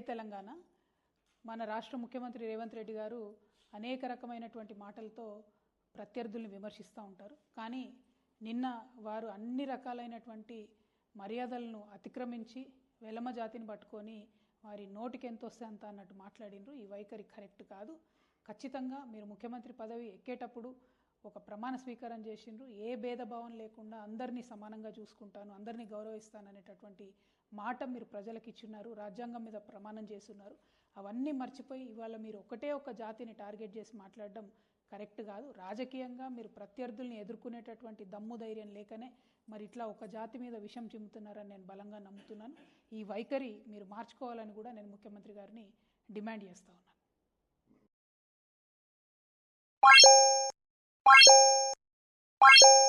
తెలంగాణ. మన రాష్ట్ర ముఖ్యమంత్రి రేవంత్ రెడ్డి గారు అనేక రకమైనటువంటి మాటలతో ప్రత్యర్థుల్ని విమర్శిస్తూ ఉంటారు. కానీ నిన్న వారు అన్ని రకాలైనటువంటి మర్యాదలను అతిక్రమించి వెలమ జాతిని పట్టుకొని వారి నోటికి ఎంత వస్తే అంత అన్నట్టు మాట్లాడినరు. ఈ వైఖరి కరెక్ట్ కాదు. ఖచ్చితంగా మీరు ముఖ్యమంత్రి పదవి ఎక్కేటప్పుడు ఒక ప్రమాణ స్వీకారం చేసిండ్రు. ఏ భేదభావం లేకుండా అందరినీ సమానంగా చూసుకుంటాను అందరినీ గౌరవిస్తాను అనేటటువంటి మాట మీరు ప్రజలకు ఇచ్చున్నారు రాజ్యాంగం మీద ప్రమాణం చేస్తున్నారు. అవన్నీ మర్చిపోయి ఇవాళ మీరు ఒకటే ఒక జాతిని టార్గెట్ చేసి మాట్లాడడం కరెక్ట్ కాదు. రాజకీయంగా మీరు ప్రత్యర్థుల్ని ఎదుర్కొనేటటువంటి దమ్ము ధైర్యం లేకనే మరి ఇట్లా ఒక జాతి మీద విషం చిమ్ముతున్నారని నేను బలంగా నమ్ముతున్నాను. ఈ వైఖరి మీరు మార్చుకోవాలని కూడా నేను ముఖ్యమంత్రి గారిని డిమాండ్ చేస్తా ఉన్నాను. you